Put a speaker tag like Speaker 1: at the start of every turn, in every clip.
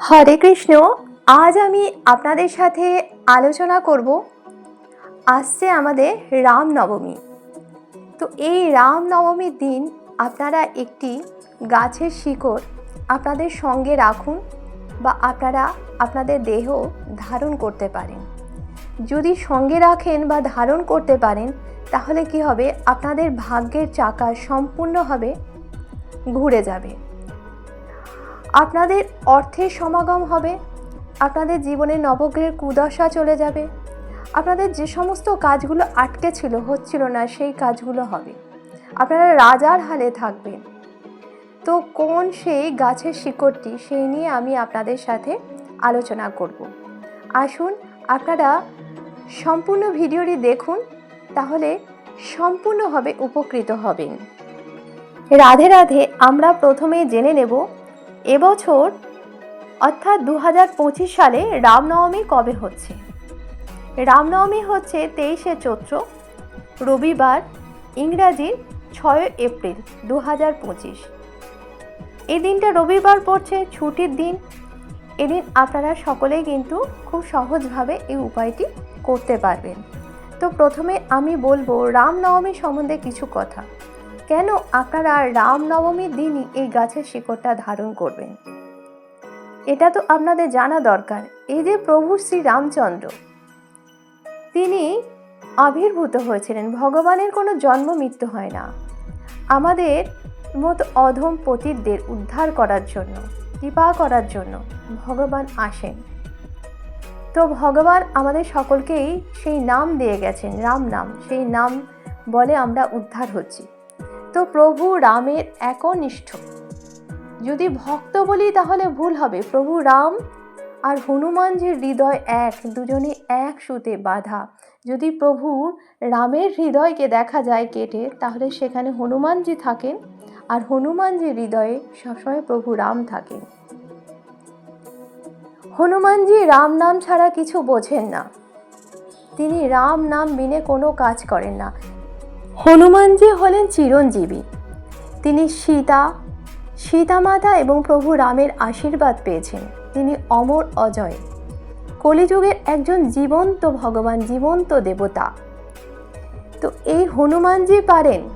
Speaker 1: হরে কৃষ্ণ, আজ আমি আপনাদের সাথে আলোচনা করব, আসছে আমাদের রামনবমী। তো এই রামনবমীর দিন আপনারা একটি গাছের শিকড় আপনাদের সঙ্গে রাখুন বা আপনারা আপনাদের দেহ ধারণ করতে পারেন। যদি সঙ্গে রাখেন বা ধারণ করতে পারেন, তাহলে কি হবে? আপনাদের ভাগ্যের চাকা সম্পূর্ণভাবে ঘুরে যাবে। আপনাদের অর্থের সমাগম হবে, আপনাদের জীবনে নবগ্রহের কুদশা চলে যাবে, আপনাদের যে সমস্ত কাজগুলো আটকে ছিল, হচ্ছিল না, সেই কাজগুলো হবে। আপনারা রাজার হালে থাকবেন। তো কোন সেই গাছের শিকড়টি, সেই নিয়ে আমি আপনাদের সাথে আলোচনা করব। আসুন, আপনারা সম্পূর্ণ ভিডিওটি দেখুন, তাহলে সম্পূর্ণভাবে উপকৃত হবেন। রাধে রাধে, আমরা প্রথমে জেনে নেব এবছর, অর্থাৎ দু হাজার পঁচিশ সালে রামনবমী কবে হচ্ছে? রামনবমী হচ্ছে তেইশে চৈত্র, রবিবার ইংরাজির ছয় এপ্রিল দু হাজার পঁচিশ। এই দিনটা রবিবার পড়ছে, ছুটির দিন। এদিন আপনারা সকলেই কিন্তু খুব সহজভাবে এই উপায়টি করতে পারবেন। তো প্রথমে আমি বলব, রামনবমী সম্বন্ধে কিছু কথা। কেন আপনারা রামনবমীর দিনই এই গাছের শিকড়টা ধারণ করবেন এটা তো আপনাদের জানা দরকার, এই যে প্রভু শ্রী রামচন্দ্র। তিনি আবির্ভূত হয়েছিলেন, ভগবানের কোনো জন্ম মৃত্যু হয় না। আমাদের মতো অধম পতিতদের উদ্ধার করার জন্য, কৃপা করার জন্য ভগবান আসেন। তো ভগবান আমাদের সকলকেই সেই নাম দিয়ে গেছেন, রাম নাম। সেই নাম বলে আমরা উদ্ধার হচ্ছি। তো প্রভু রামের একনিষ্ঠ। যদি ভক্ত বলি তাহলে ভুল হবে। প্রভু রাম আর হনুমানজির হৃদয় এক, দুজনে এক সুতে বাঁধা। যদি প্রভু রামের হৃদয়কে দেখা যায় কেটে, তাহলে সেখানে হনুমানজি থাকেন আর হনুমানজির হৃদয়ে সবসময় প্রভু রাম থাকেন। হনুমানজি রাম নাম ছাড়া কিছু বোঝেন না। তিনি রাম নাম বিনে কোনো কাজ করেন না। হনুমানজি হলেন চিরঞ্জীবী। তিনি সীতা, সীতামাতা এবং প্রভু রামের আশীর্বাদ পেয়েছেন। তিনি অমর অজয়। কলিযুগের একজন জীবন্ত ভগবান, জীবন্ত দেবতা। তো এই হনুমানজি পারেন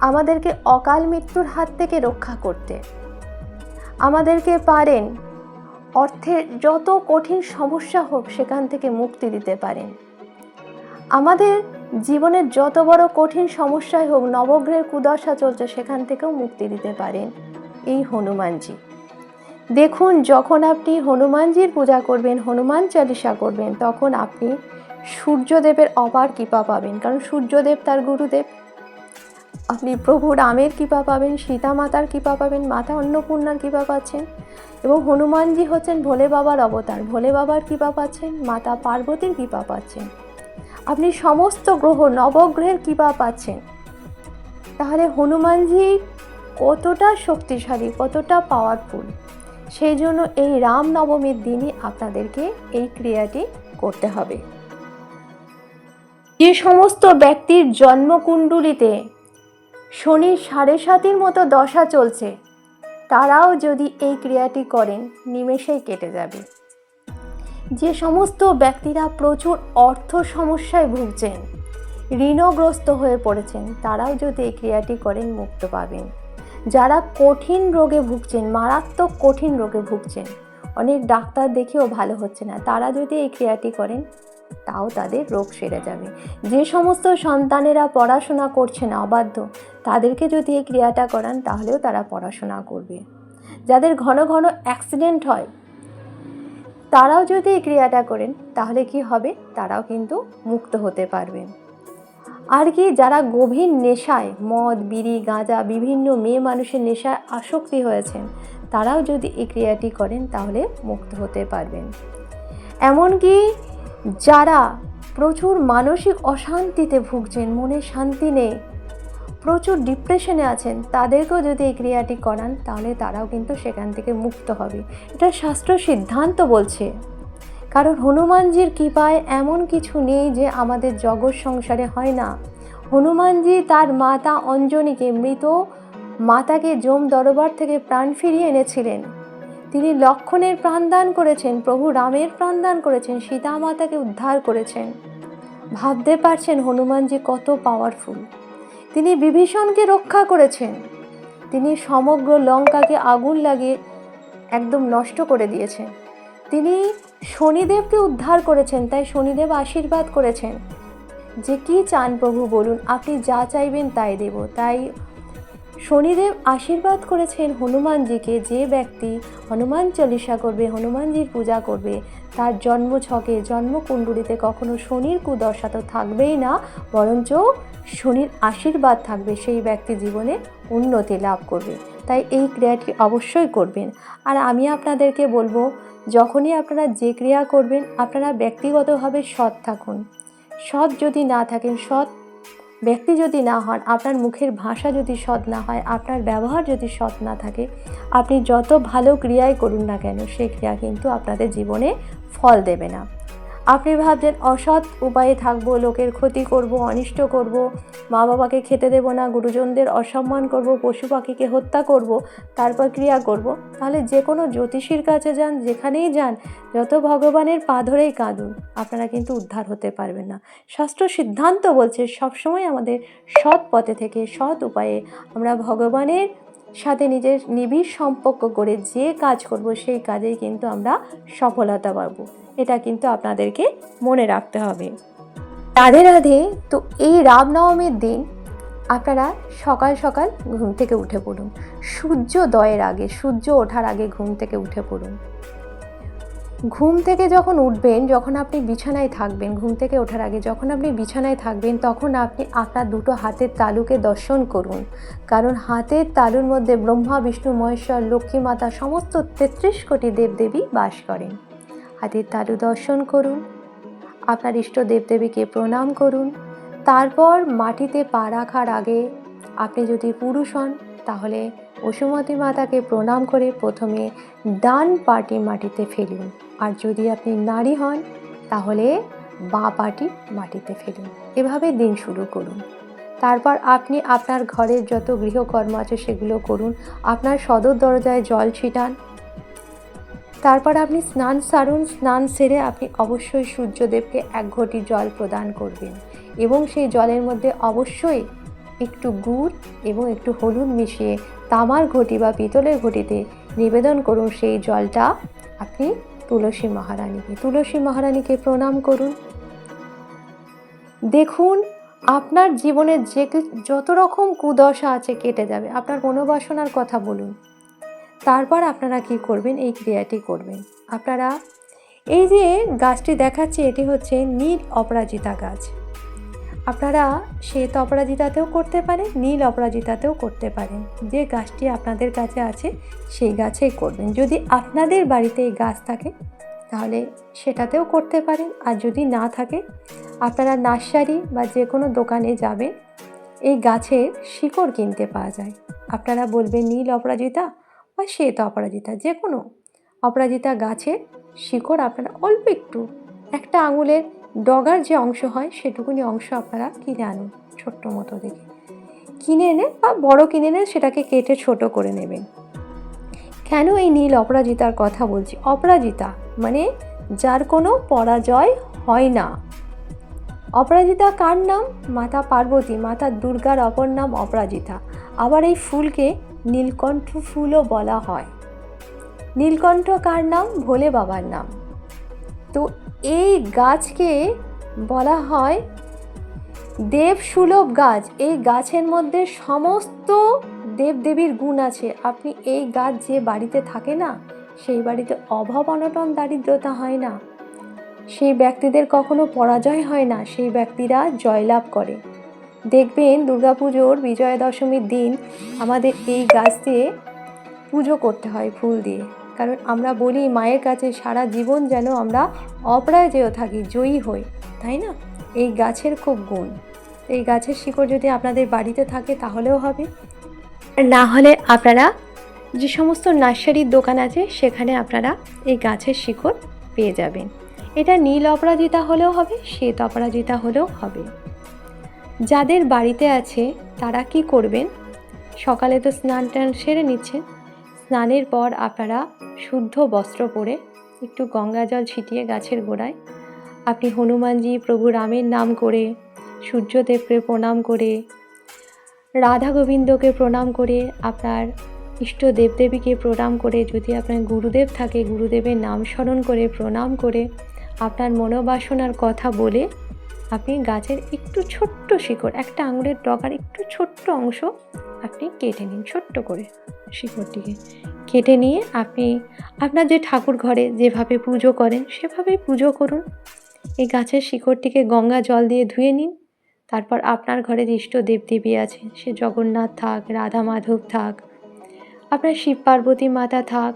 Speaker 1: আমাদেরকে অকাল মৃত্যুর হাত থেকে রক্ষা করতে। আমাদেরকে পারেন অর্থের যত কঠিন সমস্যা হোক সেখান থেকে মুক্তি দিতে পারেন। আমাদের জীবনের যত বড় কঠিন সমস্যাই হোক, নবগ্রহের কুদশা চলছে, সেখান থেকেও মুক্তি দিতে পারেন এই হনুমানজি। দেখুন, যখন আপনি হনুমানজির পূজা করবেন, হনুমান চালিসা করবেন, তখন আপনি সূর্যদেবের অপার কৃপা পাবেন। কারণ সূর্যদেব তার গুরুদেব। আপনি প্রভু রামের কৃপা পাবেন, সীতা মাতার কৃপা পাবেন, মাতা অন্নপূর্ণার কৃপা পাচ্ছেন এবং হনুমানজি হচ্ছেন ভোলে বাবার অবতার। ভোলে বাবার কৃপা পাচ্ছেন, মাতা পার্বতীর কৃপা পাচ্ছেন। আপনি সমস্ত গ্রহ নবগ্রহের কৃপা পাচ্ছেন। তাহলে হনুমানজি কতটা শক্তিশালী, কতটা পাওয়ারফুল সেই জন্য এই রাম নবমীর দিনই আপনাদেরকে এই ক্রিয়াটি করতে হবে। যে সমস্ত ব্যক্তির জন্মকুণ্ডলিতে শনির সাড়ে সাতির মতো দশা চলছে, তারাও যদি এই ক্রিয়াটি করেন, নিমেষেই কেটে যাবে। যে সমস্ত ব্যক্তিরা প্রচুর অর্থ সমস্যায় ভুগছেন, ঋণগ্রস্ত হয়ে পড়েছেন, তারাও যদি এই ক্রিয়াটি করেন, মুক্ত পাবেন। যারা কঠিন রোগে ভুগছেন, মারাত্মক কঠিন রোগে ভুগছেন, অনেক ডাক্তার দেখেও ভালো হচ্ছে না, তারা যদি এই ক্রিয়াটি করেন, তাও তাদের রোগ সেরে যাবে। যে সমস্ত সন্তানেরা পড়াশোনা করছে না, অবাধ্য, তাদেরকে যদি এই ক্রিয়াটা করান, তাহলেও তারা পড়াশোনা করবে। যাদের ঘন ঘন অ্যাক্সিডেন্ট হয় তারাও যদি এই ক্রিয়াটা করেন, তাহলে কি হবে? তারাও কিন্তু মুক্ত হতে পারবেন। আর কি, যারা গভীর নেশায়, মদ, বিড়ি, গাঁজা, বিভিন্ন মেয়ে মানুষের নেশায় আসক্তি হয়েছেন, তারাও যদি এই ক্রিয়াটি করেন, তাহলে মুক্ত হতে পারবেন। এমনকি যারা প্রচুর মানসিক অশান্তিতে ভুগছেন, মনে শান্তি নেই প্রচুর ডিপ্রেশনে আছেন, তাদেরকেও যদি এই ক্রিয়াটি করান, তাহলে তারাও কিন্তু সেখান থেকে মুক্ত হবে। এটা শাস্ত্র সিদ্ধান্ত বলছে। কারণ হনুমানজির কৃপায় এমন কিছু নেই যে আমাদের জগৎ সংসারে হয় না। হনুমানজি তার মাতা অঞ্জনীকে মৃত, মাতাকে জম দরবার থেকে প্রাণ ফিরিয়ে এনেছিলেন। তিনি লক্ষণের প্রাণদান করেছেন, প্রভু রামের প্রাণদান করেছেন সীতা মাতাকে উদ্ধার করেছেন। ভাবতে পারছেন হনুমানজি কত পাওয়ারফুল তিনি বিভীষণকে রক্ষা করেছেন। তিনি সমগ্র লঙ্কাকে আগুন লাগিয়ে একদম নষ্ট করে দিয়েছেন। তিনি শনিদেবকে উদ্ধার করেছেন, তাই শনিদেব আশীর্বাদ করেছেন। যে কি চান প্রভু বলুন, আপনি যা চাইবেন তাই দেব। তাই শনিদেব আশীর্বাদ করেছেন হনুমানজিকে। যে ব্যক্তি হনুমান চল্লিশা করবে, হনুমানজির পূজা করবে, তার জন্ম ছকে জন্মকুণ্ডলিতে কখনো শনির কুদশা তো থাকবেই না, বরঞ্চ শনির আশীর্বাদ থাকবে, সেই ব্যক্তি জীবনে উন্নতি লাভ করবে। তাই এই ক্রিয়াটি অবশ্যই করবেন। আর আমি আপনাদেরকে বলব, যখনই আপনারা যে ক্রিয়া করবেন, আপনারা ব্যক্তিগতভাবে সৎ থাকুন। সৎ যদি না থাকেন, সৎ ব্যক্তি যদি না হন, আপনার মুখের ভাষা যদি সৎ না হয়, আপনার ব্যবহার যদি সৎ না থাকে, আপনি যত ভালো ক্রিয়াই করুন না কেন, সেই ক্রিয়া কিন্তু আপনাদের জীবনে ফল দেবে না। আপনি ভাবছেন অসৎ উপায়ে থাকব, লোকের ক্ষতি করব, অনিষ্ট করব মা বাবাকে খেতে দেব না, গুরুজনদের অসম্মান করব পশু পাখিকে হত্যা করব, তারপর ক্রিয়া করব, তাহলে যে কোনো জ্যোতিষীর কাছে যান, যেখানেই যান, যত ভগবানের পা ধরেই কাঁদুন, আপনারা কিন্তু উদ্ধার হতে পারবেন না। শাস্ত্র সিদ্ধান্ত বলছে, সবসময় আমাদের সৎ পথে থেকে সৎ উপায়ে আমরা ভগবানের সাথে নিজের নিবিড় সম্পর্ক করে যে কাজ করব সেই কাজেই কিন্তু আমরা সফলতা পাব। এটা কিন্তু আপনাদেরকে মনে রাখতে হবে। রাধে রাধে, তো এই রামনবমীর দিন আপনারা সকাল সকাল ঘুম থেকে উঠে পড়ুন। সূর্যোদয়ের আগে, সূর্য ওঠার আগে ঘুম থেকে উঠে পড়ুন। ঘুম থেকে যখন উঠবেন, যখন আপনি বিছানায় থাকবেন, ঘুম থেকে ওঠার আগে যখন আপনি বিছানায় থাকবেন, তখন আপনি আপনার দুটো হাতের তালুকে দর্শন করুন। কারণ হাতের তালুর মধ্যে ব্রহ্মা, বিষ্ণু, মহেশ্বর, লক্ষ্মী মাতা সমস্ত তেত্রিশ কোটি দেবদেবী বাস করেন। হাতের তালু দর্শন করুন, আপনার ইষ্ট দেবদেবীকে প্রণাম করুন। তারপর মাটিতে পা রাখার আগে আপনি যদি পুরুষ হন, তাহলে বসুমতী মাতাকে প্রণাম করে প্রথমে ডান পাটি মাটিতে ফেলুন। আর যদি আপনি নারী হন, তাহলে বাঁ পাটি মাটিতে ফেলুন। এভাবে দিন শুরু করুন। তারপর আপনি আপনার ঘরের যত গৃহকর্ম আছে, সেগুলো করুন। আপনার সদর দরজায় জল ছিটান। তারপর আপনি স্নান সারুন। স্নান সেরে আপনি অবশ্যই সূর্যদেবকে এক ঘটি জল প্রদান করবেন এবং সেই জলের মধ্যে অবশ্যই একটু গুড় এবং একটু হলুদ মিশিয়ে তামার ঘটি বা পিতলের ঘটিতে নিবেদন করুন। সেই জলটা আপনি তুলসী মহারানীকে তুলসী মহারানীকে প্রণাম করুন। দেখুন, আপনার জীবনে যে যত রকম কুদশা আছে কেটে যাবে, আপনার মনোবাসনার কথা বলুন। তারপর আপনারা কি করবেন? এই ক্রিয়াটি করবেন। আপনারা, এই যে গাছটি দেখাচ্ছে, এটি হচ্ছে নীল অপরাজিতা গাছ। আপনারা শ্বেত অপরাজিতাতেও করতে পারেন, নীল অপরাজিতাতেও করতে পারেন। যে গাছটি আপনাদের কাছে আছে, সেই গাছেই করবেন। যদি আপনাদের বাড়িতে এই গাছ থাকে, তাহলে সেটাতেও করতে পারেন। আর যদি না থাকে, আপনারা নার্সারি বা যে কোনো দোকানে যাবেন, এই গাছের শিকড় কিনতে পাওয়া যায়। আপনারা বলবেন নীল অপরাজিতা বা শ্বেত অপরাজিতা, যে কোনো অপরাজিতা গাছের শিকড় আপনারা অল্প একটু, একটা আঙুলের ডগার যে অংশ হয়, সেটুকুনি অংশ আপনারা কিনে আনুন ছোট্ট মতো দেখে। কিনে এনে বা বড় কিনে এনে সেটাকে কেটে ছোট করে নেবেন। কেন এই নীল অপরাজিতার কথা বলছি? অপরাজিতা মানে যার কোনো পরাজয় হয় না। অপরাজিতা কার নাম? মাতা পার্বতী, মাতা দুর্গার অপর নাম অপরাজিতা। আবার এই ফুলকে নীলকণ্ঠ ফুলও বলা হয়। নীলকণ্ঠ কার নাম? ভোলে বাবার নাম। তো এই গাছকে বলা হয় দেবসুলভ গাছ। এই গাছের মধ্যে সমস্ত দেবদেবীর গুণ আছে। আপনি এই গাছ যে বাড়িতে থাকে না, সেই বাড়িতে অভাব, অনটন, দারিদ্রতা হয় না। সেই ব্যক্তিদের কখনো পরাজয় হয় না। সেই ব্যক্তিরা জয়লাভ করে। দেখবেন দুর্গাপুজোর বিজয়া দশমীর দিন আমাদের এই গাছ দিয়ে পুজো করতে হয় ফুল দিয়ে। কারণ আমরা বলি মায়ের কাছে সারা জীবন যেন আমরা অপরাজেয় থাকি, জয়ী হই, তাই না? এই গাছের খুব গুণ। এই গাছের শিকড় যদি আপনাদের বাড়িতে থাকে তাহলেও হবে। না হলে আপনারা যে সমস্ত নার্সারির দোকান আছে সেখানে আপনারা এই গাছের শিকড় পেয়ে যাবেন। এটা নীল অপরাজিতা হলেও হবে, শ্বেত অপরাজিতা হলেও হবে। যাদের বাড়িতে আছে তারা কি করবেন? সকালে তো স্নান টান সেরে নিচ্ছেন। স্নানের পর আপনারা শুদ্ধ বস্ত্র পরে একটু গঙ্গা জল ছিটিয়ে গাছের গোড়ায় আপনি হনুমানজি, প্রভু রামের নাম করে, সূর্যদেবকে প্রণাম করে, রাধা গোবিন্দকে প্রণাম করে, আপনার ইষ্ট দেবদেবীকে প্রণাম করে, যদি আপনার গুরুদেব থাকে, গুরুদেবের নাম স্মরণ করে, প্রণাম করে, আপনার মনোবাসনার কথা বলে আপনি গাছের একটু ছোট্ট শিকড়, একটা আঙুলের ডগার একটু ছোট্ট অংশ আপনি কেটে নিন, ছোট্ট করে শিকড়টিকে। কেটে নিয়ে আপনি আপনার যে ঠাকুর ঘরে যেভাবে পুজো করেন, সেভাবেই পুজো করুন। এই গাছের শিকড়টিকে গঙ্গা জল দিয়ে ধুয়ে নিন। তারপর আপনার ঘরে ইষ্ট দেবদেবী আছে, সে জগন্নাথ থাক, রাধা মাধব থাক, আপনার শিব পার্বতী মাতা থাক,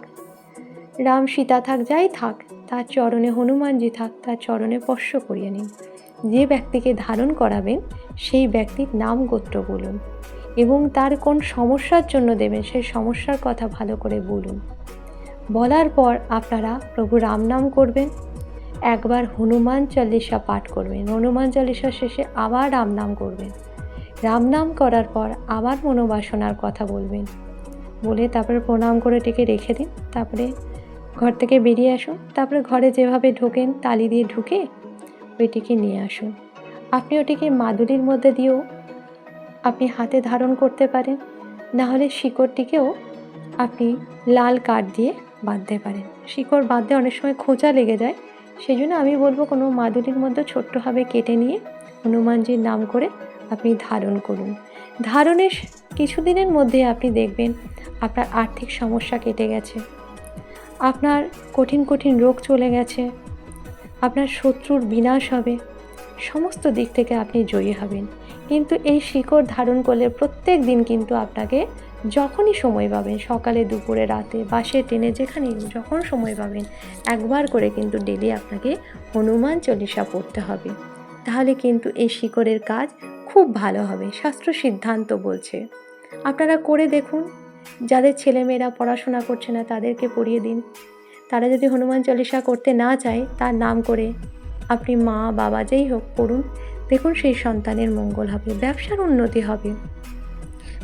Speaker 1: রাম সীতা থাক, যাই থাক, তার চরণে হনুমানজি থাক, তার চরণে স্পর্শ করিয়ে নিন। যে ব্যক্তিকে ধারণ করাবেন, সেই ব্যক্তির নাম গোত্র বলুন এবং তার কোন সমস্যার জন্য দেবেন, সেই সমস্যার কথা ভালো করে বলুন। বলার পর আপনারা প্রভু রাম নাম করবেন। একবার হনুমান চল্লিশা পাঠ করবেন। হনুমান চল্লিশা শেষে আবার রাম নাম করবেন। রাম নাম করার পর আবার মনোবাসনার কথা বলবেন। বলে তারপরে প্রণাম করে এটিকে রেখে দিন। তারপরে ঘর থেকে বেরিয়ে আসুন। তারপরে ঘরে যেভাবে ঢোকেন, তালি দিয়ে ঢুকে ওইটিকে নিয়ে আসুন। আপনি ওটিকে মাদুলির মধ্যে দিয়েও আপনি হাতে ধারণ করতে পারেন না হলে শিকড়টিকেও আপনি লাল কাঠ দিয়ে বাঁধতে পারেন। শিকড় বাঁধতে অনেক সময় খোঁচা লেগে যায় সেই জন্য আমি বলব কোনো মাদুলির মধ্যে ছোট্টভাবে কেটে নিয়ে হনুমানজির নাম করে আপনি ধারণ করুন। ধারণের কিছুদিনের মধ্যে আপনি দেখবেন আপনার আর্থিক সমস্যা কেটে গেছে, আপনার কঠিন কঠিন রোগ চলে গেছে আপনার শত্রুর বিনাশ হবে। সমস্ত দিক থেকে আপনি জয়ী হবেন। কিন্তু এই শিকড় ধারণ করলে প্রত্যেক দিন কিন্তু আপনাকে যখনই সময় পাবেন, সকালে, দুপুরে, রাতে, বাসে, ট্রেনে যেখানে যখন সময় পাবেন, একবার করে কিন্তু ডেলি আপনাকে হনুমান চল্লিশা পড়তে হবে। তাহলে কিন্তু এই শিকড়ের কাজ খুব ভালো হবে, শাস্ত্র সিদ্ধান্ত বলছে। আপনারা করে দেখুন। যাদের ছেলেমেয়েরা পড়াশোনা করছে না, তাদেরকে পড়িয়ে দিন। তারা যদি হনুমান চল্লিশা করতে না চায়, তার নাম করে। আপনি মা, বাবা যেই হোক করুন। দেখুন সেই সন্তানের মঙ্গল হবে, ব্যবসার উন্নতি হবে।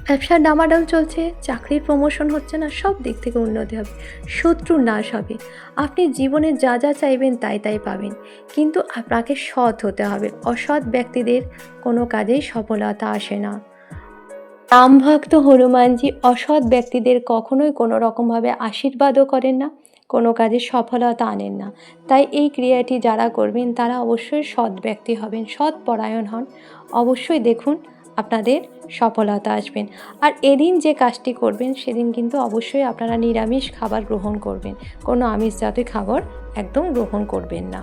Speaker 1: ব্যবসার ডামাডাল চলছে, চাকরির প্রমোশন হচ্ছে না, সব দিক থেকে উন্নতি হবে। শত্রু নাশ হবে। আপনি জীবনে যা যা চাইবেন তাই তাই পাবেন। কিন্তু আপনাকে সৎ হতে হবে। অসৎ ব্যক্তিদের কোনো কাজেই সফলতা আসে না। রামভক্ত হনুমানজি অসৎ ব্যক্তিদের কখনোই কোনো রকমভাবে আশীর্বাদও করেন না, কোনো কাজে সফলতা আনেন না। তাই এই ক্রিয়াটি যারা করবেন, তারা অবশ্যই সৎ ব্যক্তি হবেন, সৎ পরায়ণ হন। অবশ্যই দেখুন, আপনাদের সফলতা আসবেন। আর এদিন যে কাজটি করবেন, সেদিন কিন্তু অবশ্যই আপনারা নিরামিষ খাবার গ্রহণ করবেন। কোনো আমিষ জাতীয় খাবার একদম গ্রহণ করবেন না।